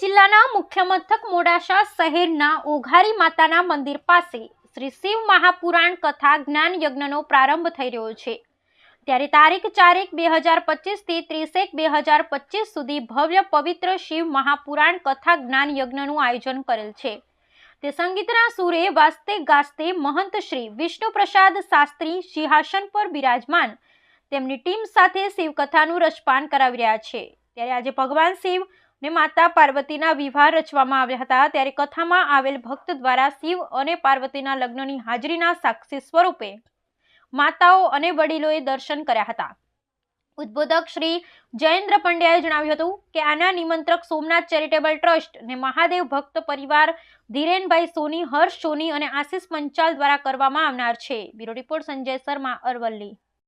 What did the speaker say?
જિલ્લાના મુખ્ય મથક મોડાસા શહેરના ઓઘારી માતાના મંદિર પાસે શ્રી શિવ મહાપુરાણ કથા જ્ઞાન યજ્ઞનો પ્રારંભ થઈ રહ્યો છે. ત્યારે તારીખ ચારેક બે હજાર પચીસથી ત્રીસેક બે હજાર પચીસ સુધી ભવ્ય પવિત્ર શિવ મહાપુરાણ કથા જ્ઞાન યજ્ઞનું આયોજન કરેલ છે. તે સંગીતના સુરે વાસ્તે ગાસ્તે મહંત શ્રી વિષ્ણુ પ્રસાદ શાસ્ત્રી સિંહાસન પર બિરાજમાન તેમની ટીમ સાથે શિવકથાનું રસપાન કરાવી રહ્યા છે. ત્યારે આજે ભગવાન શિવ ને માતા પાર્વતીના વિવાહ રચવામાં આવ્યા હતા. ત્યારે કથામાં આવેલ ભક્ત દ્વારા શિવ અને પાર્વતીના લગ્નની હાજરીના સાક્ષી સ્વરૂપે માતાઓ અને વડીલોએ દર્શન કર્યા હતા. ઉદ્બોધક શ્રી જયેન્દ્ર પંડ્યાએ જણાવ્યું હતું કે આના નિમંત્રક સોમનાથ ચેરિટેબલ ટ્રસ્ટ ને મહાદેવ ભક્ત પરિવાર ધીરેનભાઈ સોની, હર્ષ સોની અને આશિષ પંચાલ દ્વારા કરવામાં આવનાર છે. Bureau report Sanjay Sharma, Aravalli.